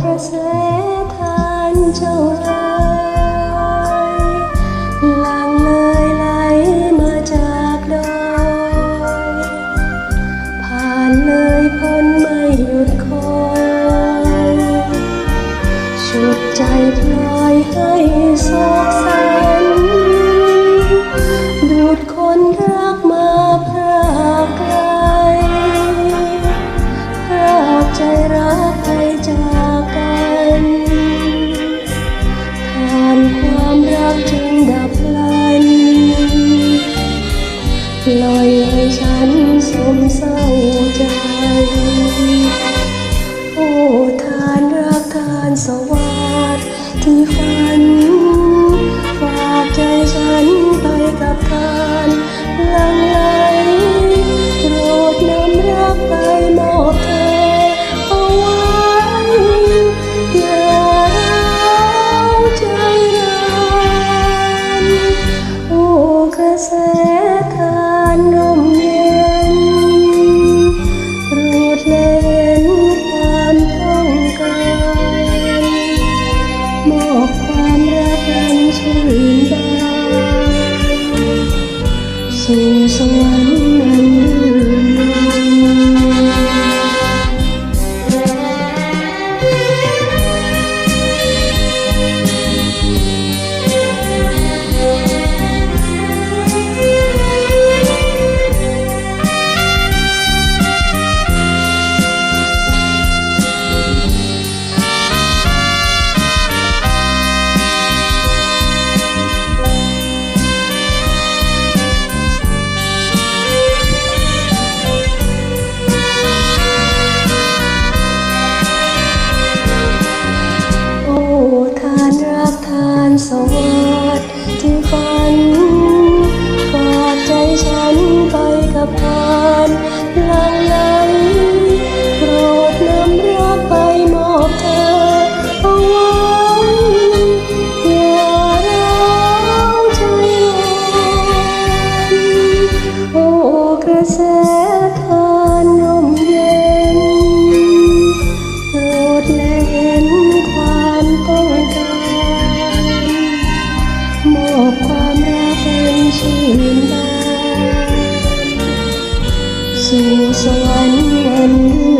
กระแสทานเจ้าเอ๋ยหลังเลยไหลมาจากดอยผ่านเลยพ้นไม่หยุดคอยชุดใจพลอยให้โศกสันดูดคนรัก ฝัน ฝากใจฉันไปกับการลังไหลโปรดนำรักไปมอบเธอเอาไว้อย่าร้าวใจร้อนโอ้กระแส ทา สวรรค์อันเลื่น